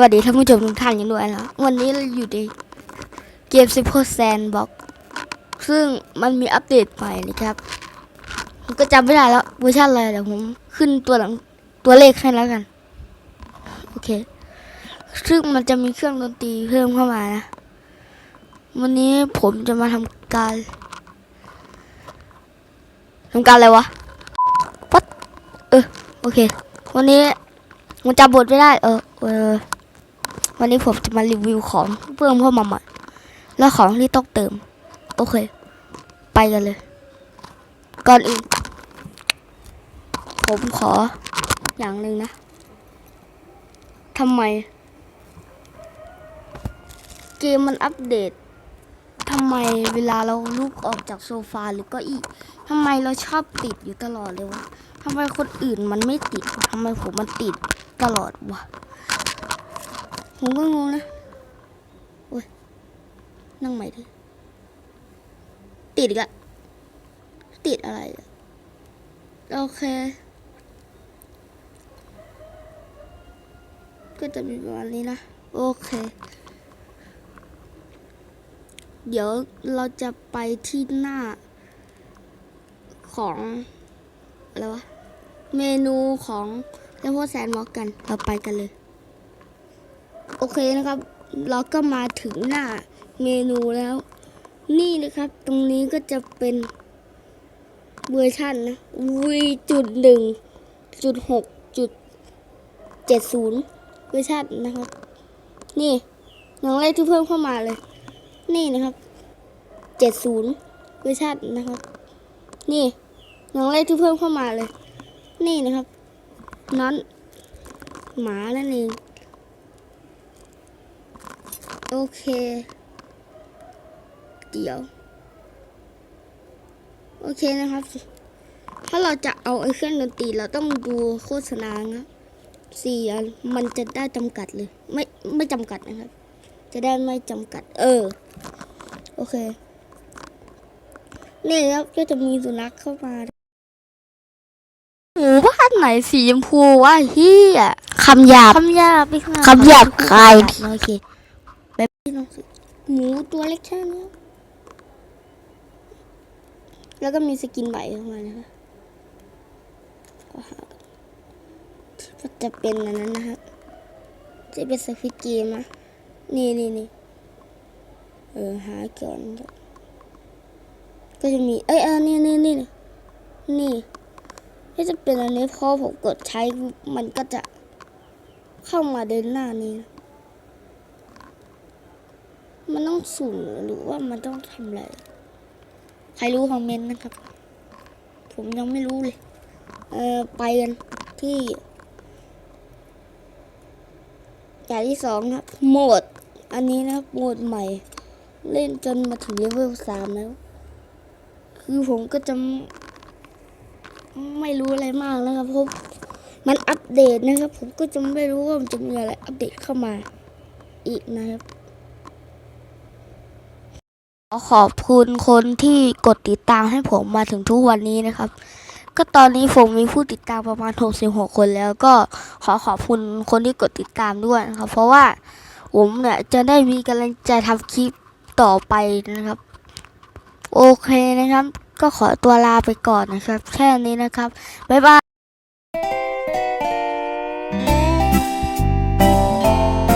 วัสดีท่านผู้ชมทุกท่านกันด้วยนะวันนี้เราอยู่ในเกม Simple Sandbox ซึ่งมันมีอัปเดตใหม่นะครับผมก็จำไม่ได้แล้วเวอร์ชันอะไรเดี๋ยวผมขึ้นตัวหลังตัวเลขให้แล้วกัน โอเค ซึ่งมันจะมีเครื่องดนตรีเพิ่มเข้ามานะ วันนี้ผมจะมาทำการทำการอะไรวะวัดเออโอเค วันนี้มันจำบทไม่ได้ เออ เออ วันนี้ผมจะมารีวิวของเพิ่มเข้ามาใหม่แล้วของที่ต้องเติม โอเค ไปกันเลย ก่อนอื่น ผมขออย่างหนึ่งนะทำไม เกมมันอัปเดตทำไมเวลาเราลุกออกจากโซฟาหรือก็อีทำไมเราชอบติดอยู่ตลอดเลยวะทำไมคนอื่นมันไม่ติดทำไมผมมันติดตลอดวะ ผมก็งงนะโอ้ยนั่งใหม่ดิติดอีกอะติดอะไรอะโอเค ก็จะมีประมาณนี้นะ โอเค เดี๋ยวเราจะไปที่หน้าของ อะไรวะ เมนูของเลโพแซนมอกกัน เราไปกันเลย โอเคนะครับ เราก็มาถึงหน้าเมนูแล้ว นี่นะครับ ตรงนี้ก็จะเป็นเวอร์ชันนะ v จุดหนึ่งจุดหกจุดเจ็ดศูนย์เวอร์ชันนะครับ นี่อย่างแรกที่เพิ่มเข้ามาเลย นี่นะครับเจ็ดศูนย์เวอร์ชันนะครับ นี่อย่างแรกที่เพิ่มเข้ามาเลย นี่นะครับนั้นหมานั่นเอง โอเค เดี๋ยว โอเคนะครับ ถ้าเราจะเอาไอ้เครื่องดนตรีเราต้องดูโฆษณานะสี่อันมันจะได้จำกัดเลย ไม่ไม่จำกัดนะครับ จะได้ไม่จำกัด เออ โอเค นี่ครับก็จะมีสุนัขเข้ามาหมู่บ้านไหนสีชมพูวะเฮียคำหยาบคำหยาบอีกนะคำหยาบคายโอเค แบบนี้องสิหมูตัวเล็กแค่นี้แล้วก็มีสกินใบเข้ามานะคะก็หาก็จะเป็นอันนั้นนะครับจะเป็นสกินเกมนะนี่นี่นี่เออหาก่อนก็จะมีเอ้ยเออนี่นี่นี่นี่นี่ก็จะเป็นอันนี้พอผมกดใช้มันก็จะเข้ามาเดินหน้านี้นะ มันต้องสุ่มหรือว่ามันต้องทำอะไร ใครรู้คอมเมนต์นะครับ ผมยังไม่รู้เลย เออไปกันที่อย่างที่สองนะครับโหมด อันนี้นะโหมดใหม่ เล่นจนมาถึงเลเวลสามแล้ว คือผมก็จะไม่รู้อะไรมากนะครับเพราะมันอัปเดตนะครับ ผมก็จะไม่รู้ว่ามันจะมีอะไรอัปเดตเข้ามาอีกนะครับ ขอขอบคุณคนที่กดติดตามให้ผมมาถึงทุกวันนี้นะครับ ก็ตอนนี้ผมมีผู้ติดตามประมาณ 66 คนแล้วก็ขอขอบคุณคนที่กดติดตามด้วยนะครับ เพราะว่าผมเนี่ยจะได้มีกำลังใจทำคลิปต่อไปนะครับ โอเคนะครับ ก็ขอตัวลาไปก่อนนะครับ แค่นี้นะครับ บ๊ายบาย